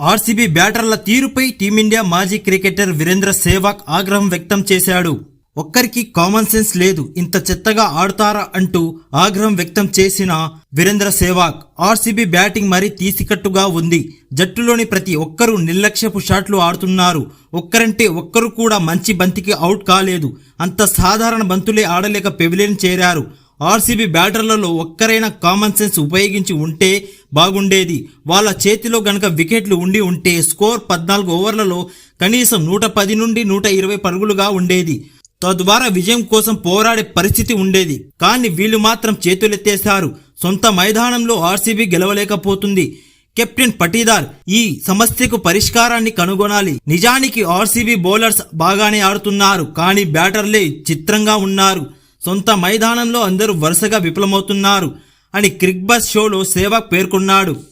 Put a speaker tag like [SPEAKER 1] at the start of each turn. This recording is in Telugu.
[SPEAKER 1] ఆర్సీబీ బ్యాటర్ల తీరుపై టీమిండియా మాజీ క్రికెటర్ వీరేంద్ర సేవాగ్ ఆగ్రహం వ్యక్తం చేశాడు. ఒక్కరికి కామన్ సెన్స్ లేదు. ఇంత చెత్తగా ఆడుతారా అంటూ ఆగ్రహం వ్యక్తం చేసిన వీరేంద్ర సేవాగ్ ఆర్సీబీ బ్యాటింగ్ మరీ తీసికట్టుగా ఉంది. జట్టులోని ప్రతి ఒక్కరూ నిర్లక్ష్యపు షాట్లు ఆడుతున్నారు. ఒక్కరంటే ఒక్కరు కూడా మంచి బంతికి అవుట్ కాలేదు. అంత సాధారణ బంతులే ఆడలేక పెవిలియన్ చేరారు. ఆర్సీబీ బ్యాటర్లలో ఒక్కరైనా కామన్ సెన్స్ ఉపయోగించి ఉంటే బాగుండేది. వాళ్ళ చేతిలో గనక వికెట్లు ఉండి ఉంటే స్కోర్ పద్నాలుగు ఓవర్లలో కనీసం నూట పది నుండి నూట ఇరవై పరుగులుగా ఉండేది. తద్వారా విజయం కోసం పోరాడే పరిస్థితి ఉండేది. కానీ వీళ్ళు మాత్రం చేతులెత్తేశారు. సొంత మైదానంలో ఆర్సీబీ గెలవలేకపోతుంది. కెప్టెన్ పటీదార్ ఈ సమస్యకు పరిష్కారాన్ని కనుగొనాలి. నిజానికి ఆర్సీబీ బౌలర్స్ బాగానే ఆడుతున్నారు. కానీ బ్యాటర్లే చిత్రంగా ఉన్నారు. సొంత మైదానంలో అందరూ వరుసగా విఫలమవుతున్నారు అని క్రిక్బస్ షోలో సేవక్ పేర్కొన్నాడు.